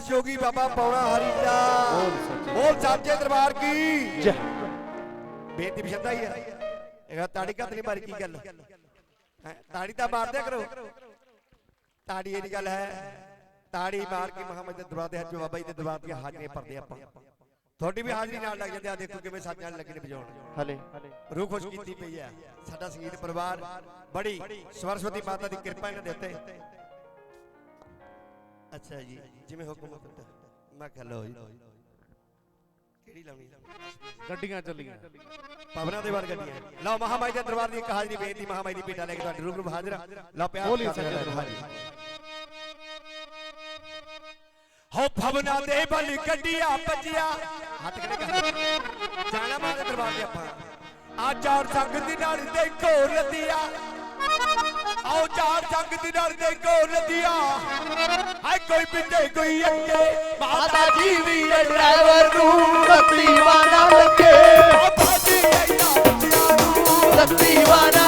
ਪੌਣਾ ਹਰੀ ਦਾ ਬੋਲ ਸਾਚੇ ਦਰਬਾਰ ਕੀ? ਜੈ। ਬੇਨਤੀ ਬਿਸ਼ੰਦਾ ਹੀ ਹੈ ਇਹ ਤਾੜੀ ਕੱਤ ਨਹੀਂ ਮਾਰੀ ਕੀ ਗੱਲ? ਹੈਂ, ਤਾੜੀ ਤਾਂ ਮਾਰ ਦਿਆ ਕਰੋ। ਤਾੜੀ ਇਹ ਗੱਲ ਹੈ। ਤਾੜੀ ਮਾਰ ਕੇ ਮੁਹੰਮਦ ਦੇ ਦਰਬਾਰ ਦੇ ਹੱਥ ਬਾਬਾ ਜੀ ਦੇ ਦਰਬਾਰ ਦੀਆਂ ਹਾਜ਼ਰੀਆਂ ਭਰਦੇ ਆਪਾਂ। ਤੁਹਾਡੀ ਵੀ ਹਾਜ਼ਰੀ ਨਾਲ ਲੱਗ ਜਾਂਦੇ ਆ। ਦੇਖੋ ਕਿਵੇਂ ਸੱਚ ਨਾਲ ਲੱਗੇ ਨੇ ਵਜਾਉਣ। ਹਲੇ। ਰੂਹ ਖੁਸ਼ ਕੀਤੀ ਪਈ ਹੈ। ਸਾਡਾ ਸੰਗੀਤ ਪਰਿਵਾਰ ਬੜੀ ਸਰਸਵਤੀ ਮਾਤਾ ਦੀ ਕਿਰਪਾ ਇਹਨਾਂ ਦੇ ਉੱਤੇ। ਅੱਛਾ ਜੀ ਜਿਵੇਂ ਹੁਕਮ ਹੁੰਦਾ ਮੈਂ ਕਹ ਲਓ ਜੀ ਕਿਹੜੀ ਲਾਉਣੀ ਗੱਡੀਆਂ ਚੱਲੀਆਂ ਪਵਨਾਂ ਦੇ ਵਰਗ ਗੱਡੀਆਂ ਲਓ ਮਹਾਮਾਈ ਦੇ ਦਰਬਾਰ ਦੀ ਇੱਕ ਹਾਜ਼ਰੀ ਬੇਨਤੀ ਮਹਾਮਾਈ ਦੀ ਭੇਟਾ ਲੈ ਕੇ ਤੁਹਾਡੇ ਰੂਬਰੂ ਹਾਜ਼ਰ ਹਾਂ। ਲਓ ਪਿਆਰ ਬੋਲੀ ਨਾਲ ਸੱਚੇ ਤੁਹਾਡਾ ਦਰਬਾਰ। ਹੋ ਭਵਨਾ ਦੇ ਬਲ ਗੱਡੀਆਂ ਭੱਜਿਆ ਹੱਥ ਕਿਹਨੇ ਕਰ ਜਾਣਾ ਮਾਂ ਦੇ ਦਰਬਾਰ ਦੇ ਆਪਾਂ ਆ ਚਾਰ ਸੰਗ ਦੀ ਨਾਲ ਦੇਖੋ ਨਦੀਆਂ ਆਓ ਚਾਰ ਸੰਗ ਦੀ ਨਾਲ ਦੇਖੋ ਨਦੀਆਂ ਹਾਏ ਕੋਈ ਪਿੱਛੇ ਕੋਈ ਅੱਗੇ। ਮਾਤਾ ਜੀ ਵੀ ਡਰਾਈਵਰ ਨੂੰ ਰੱਤੀ ਵਾਣਾ ਲੱਗੇ। ਮਾਤਾ ਜੀ ਐਨਾ ਬੱਚਿਆਂ ਨੂੰ ਰੱਤੀ ਵਾਣਾ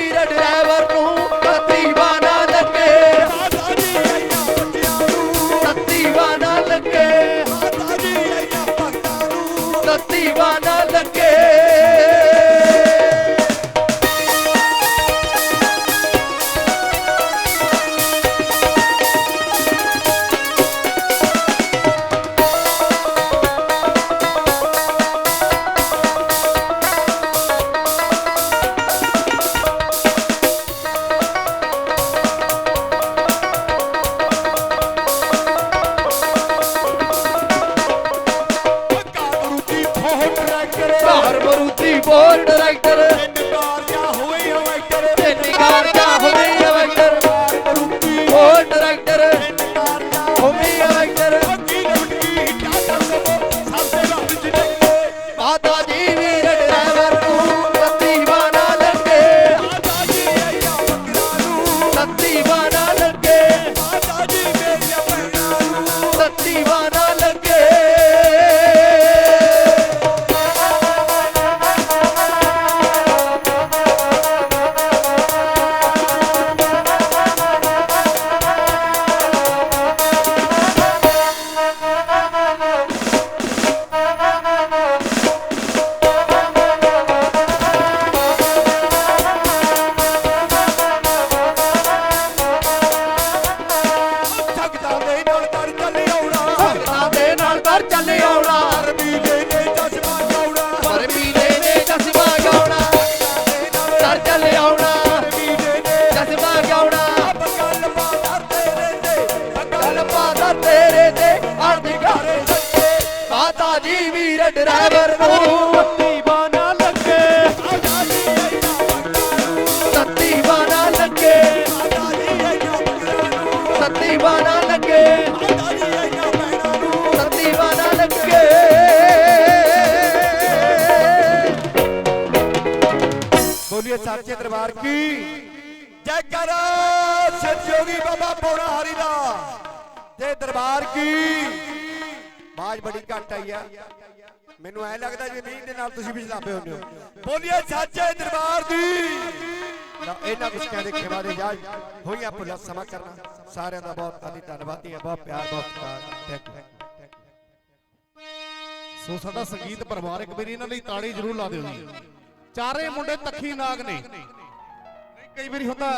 ਮਾਤਾ ਡਰਾਈਵਰ ਨੂੰ ਦੀਵਾਨਾ ਲੱਗੇ। ਸੱਤੀ ਬਾਣਾ ਲੱਗੇ। ਸੱਤੀ ਬਾਣਾ ਲੱਗੇ। ਸੱਤੀ ਬਾਣਾ ਲੱਗੇ। ਬੋਲੀਏ ਸੱਚੇ ਦਰਬਾਰ ਕੀ? ਜੈ ਕਰ ਸਤਿਯੋਗੀ ਬਾਬਾ ਪੌੜਾ ਹਰੀ ਦਾ। ਜੈ ਦਰਬਾਰ ਕੀ? ਬਾਜ ਬੜੀ ਘੱਟ ਆਈ ਆ। ਮੈਨੂੰ ਐ ਲੱਗਦਾ ਜਿਵੇਂ ਮੀਂਹ ਦੇ ਨਾਲ ਤੁਸੀਂ ਵੀ ਜਲਾਪੇ ਹੁੰਦੇ ਹੋ। ਬੋਲੀਏ ਸੱਚੇ ਦਰਬਾਰ ਦੀ। ਲਓ, ਇਹਨਾਂ ਕੁਸ਼ਤਿਆਂ ਦੇ ਖੇਵਾ ਦੇ ਜਾ ਹੋਈਆਂ ਪੁੱਲਾ ਸਮਾਂ ਕਰਨਾ। ਸਾਰਿਆਂ ਦਾ ਬਹੁਤ ਆਦੀ ਧੰਨਵਾਦੀ ਹੈ ਬਹੁਤ ਪਿਆਰ ਬਹੁਤ ਪਿਆਰ ਥੈਂਕ ਯੂ ਸੋ ਸਾਡਾ ਸੰਗੀਤ ਪਰਿਵਾਰ ਇੱਕ ਵਾਰੀ ਇਹਨਾਂ ਲਈ ਤਾੜੀ ਜ਼ਰੂਰ ਲਾ ਦਿਓ ਜੀ। ਚਾਰੇ ਮੁੰਡੇ ਤੱਖੀ ਨਾਗ ਨੇ। ਨਹੀਂ, ਕਈ ਵਾਰੀ ਹੁੰਦਾ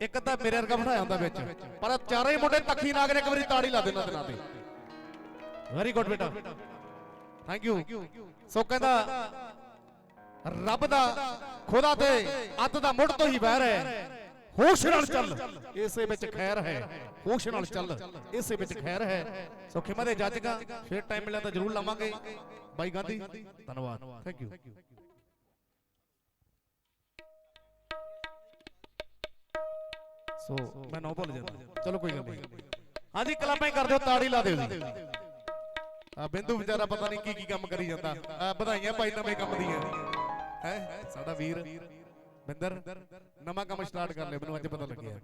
ਇੱਕ ਅੱਧਾ ਮੇਰੇ ਵਰਗਾ ਬਣਾਇਆ ਹੁੰਦਾ ਵਿੱਚ। ਪਰ ਚਾਰੇ ਮੁੰਡੇ ਤੱਖੀ ਨਾਗ ਨੇ ਇੱਕ ਵਾਰੀ ਤਾੜੀ ਲਾ ਦੇਣਾ ਦਿਨਾਂ ਤੇ। ਵੈਰੀ ਗੁੱਡ ਬੇਟਾ ਥੈਂਕ ਯੂ ਸੋ ਕਹਿੰਦਾ, ਰੱਬ ਦਾ ਖੁਦਾ ਤੇ ਅੱਤ ਦਾ ਮੁੱਢ ਤੋਂ ਹੀ ਬਹਿਰ ਹੈ। ਹੋਸ਼ ਨਾਲ ਚੱਲ। ਇਸੇ ਵਿੱਚ ਖੈਰ ਹੈ। ਹੋਸ਼ ਨਾਲ ਚੱਲ। ਇਸੇ ਵਿੱਚ ਖੈਰ ਹੈ। ਸੋ ਖਿਮਾ ਦੇ ਜੱਜਗਾ ਫਿਰ ਟਾਈਮ ਮਿਲਿਆ ਤਾਂ ਜ਼ਰੂਰ ਲਾਵਾਂਗੇ। ਬਾਈ ਗਾਂਧੀ, ਧੰਨਵਾਦ। ਥੈਂਕ ਯੂ ਸੋ ਮੈਂ ਨੋ ਭੁੱਲ ਜਾਂਦਾ। ਚਲੋ ਕੋਈ ਗੱਲ ਨਹੀਂ। ਹਾਂਜੀ ਕਲਾਪਾਂ ਹੀ ਕਰ ਦਿਓ, ਤਾੜੀ ਲਾ ਦਿਓ ਜੀ। ਬਿੰਦੂ ਵਿਚਾਰਾ ਪਤਾ ਨਹੀਂ ਕੀ ਕੀ ਕੰਮ ਕਰੀ ਜਾਂਦਾ। ਵਧਾਈਆਂ ਭਾਈ ਨਵੇਂ ਕੰਮ ਦੀਆਂ। ਹੈ? ਸਾਡਾ ਵੀਰ ਬਿੰਦਰ, ਨਵਾਂ ਕੰਮ ਸਟਾਰਟ ਕਰ ਲਿਆ, ਮੈਨੂੰ ਅੱਜ ਪਤਾ ਲੱਗਿਆ।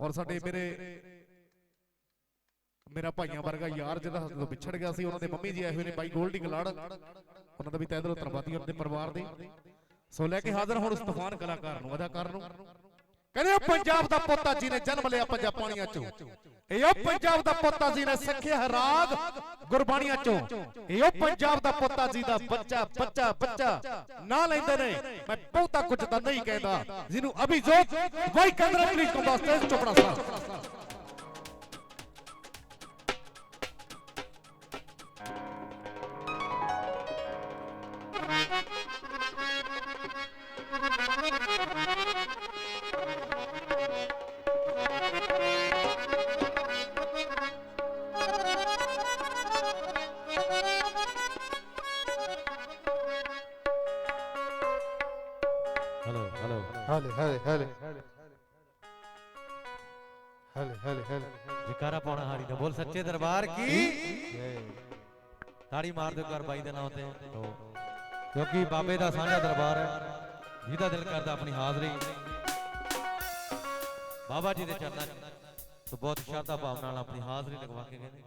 ਔਰ ਸਾਡੇ ਮੇਰੇ ਮੇਰਾ ਭਾਈਆਂ ਵਰਗਾ ਯਾਰ ਜਿਹੜਾ ਸਾਡੇ ਵਿਛੜ ਗਿਆ ਸੀ, ਉਹਨਾਂ ਦੇ ਮੰਮੀ ਜੀ ਆਏ ਹੋਏ ਨੇ ਬਾਈ ਗੋਲਡੀ ਗਲਾੜ ਉਹਨਾਂ ਦਾ ਵੀ ਤਹਿ ਦਿਲੋਂ ਧੰਨਵਾਦੀ ਉਹਨਾਂ ਦੇ ਪਰਿਵਾਰ ਦੇ। ਸੋ ਲੈ ਕੇ ਹਾਜ਼ਰ ਹੁਣ ਉਸ ਤੂਫਾਨ ਕਲਾਕਾਰ ਨੂੰ, ਅਦਾਕਾਰ ਨੂੰ। ਕਹਿੰਦੇ ਪੰਜਾਬ ਦਾ ਪੋਤਾ ਜੀ ਨੇ ਜਨਮ ਲਿਆ ਪੰਜਾ ਚੋਂ। ਇਹ ਉਹ ਪੰਜਾਬ ਦਾ ਪੋਤਾ ਜੀ ਨੇ ਸਿੱਖਿਆ ਹੈ ਰਾਗ ਗੁਰਬਾਣੀਆਂ ਚੋਂ। ਇਹ ਉਹ ਪੰਜਾਬ ਦਾ ਪੋਤਾ ਜੀ ਦਾ ਬੱਚਾ ਬੱਚਾ ਬੱਚਾ। ਨਾ ਲੈਂਦੇ ਨੇ। ਮੈਂ ਬਹੁਤਾ ਕੁਝ ਤਾਂ ਨਹੀਂ ਕਹਿੰਦਾ। ਜਿਹਨੂੰ ਅਭਿਜੋਤ ਵਾਈ ਕੇਂਦਰ ਪੁਲਿਸ ਕੰਬਾ ਸਟੇਜ ਚੋਪੜਾ ਸਾਹਿਬ हेलो ਹਲੇ ਹਲੇ ਹਲੇ ਹਲੇ ਹਲੇ ਹਲੇ ਜਕਾਰਾ ਪਾਉਣਾ ਹਾਰੀ ਦਾ। ਬੋਲ ਸੱਚੇ ਦਰਬਾਰ ਕੀ? ਤਾੜੀ ਮਾਰ ਦਿਓ ਕਰ ਬਾਈ ਦੇ ਨਾਂ ਤੇ। ਕਿਉਂਕਿ ਬਾਬੇ ਦਾ ਸਾਂਝਾ ਦਰਬਾਰ ਹੈ। ਜਿਹਦਾ ਦਿਲ ਕਰਦਾ ਆਪਣੀ ਹਾਜ਼ਰੀ। ਬਾਬਾ ਜੀ ਦੇ ਚਰਨਾਂ 'ਚ। ਤੋਂ ਬਹੁਤ ਸ਼ਰਧਾ ਭਾਵਨਾ ਨਾਲ ਆਪਣੀ ਹਾਜ਼ਰੀ ਲਗਵਾ ਕੇ ਗਏ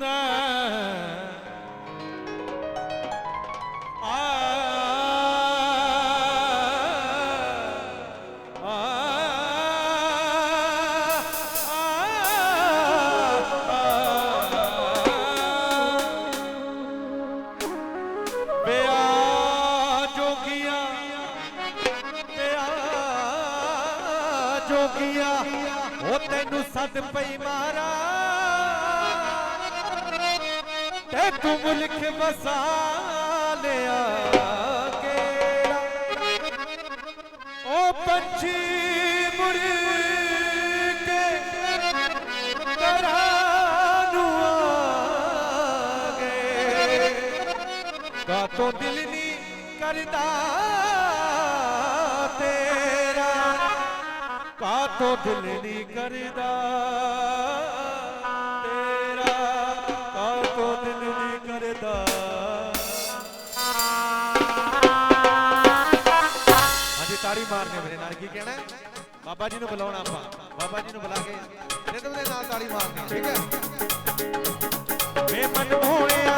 ਨੇ ਤੇ ਤੂੰ ਮੁਲਕ ਵਸਾ ਲਿਆ ਕਿਹੜਾ? ਉਹ ਪੰਛੀ ਮੁੜ ਕੇ ਘਰਾਂ ਨੂੰ ਆ ਗਏ। ਕਾ ਦਿਲ ਨਹੀਂ ਕਰਦਾ ਤੇਰਾ। ਕਾਤੋਂ ਦਿਲ ਨਹੀਂ ਕਰਦਾ ਬਾਬਾ ਜੀ ਨੂੰ ਬੁਲਾਉਣਾ ਆਪਾਂ। ਬਾਬਾ ਜੀ ਨੂੰ ਬੁਲਾ ਕੇ ਰਿਦਮ ਦੇ ਨਾਲ ਤਾੜੀ ਮਾਰਦੇ ਠੀਕ ਹੈ? ਵੇ ਮਨ ਮੋਹਣਿਆ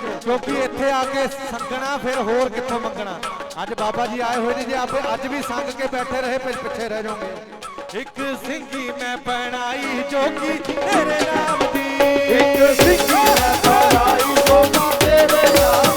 ਕਿਉਂਕਿ ਇੱਥੇ ਆ ਕੇ ਸੰਗਣਾ ਫਿਰ ਹੋਰ ਕਿੱਥੋਂ ਮੰਗਣਾ? ਅੱਜ ਬਾਬਾ ਜੀ ਆਏ ਹੋਏ ਨੇ ਜੇ ਆਪੇ ਅੱਜ ਵੀ ਸੰਗ ਕੇ ਬੈਠੇ ਰਹੇ ਫਿਰ ਪਿੱਛੇ ਰਹਿ ਜਾਓਗੇ। ਇੱਕ ਸਿੰਘੀ ਮੈਂ ਬਣਾਈ ਜੋਗੀ ਤੇਰੇ ਨਾਮ ਦੀ। ਇੱਕ ਸਿੰਘੀ ਮੈਂ ਬਣਾਈ ਜੋਗੀ ਤੇਰੇ ਨਾਮ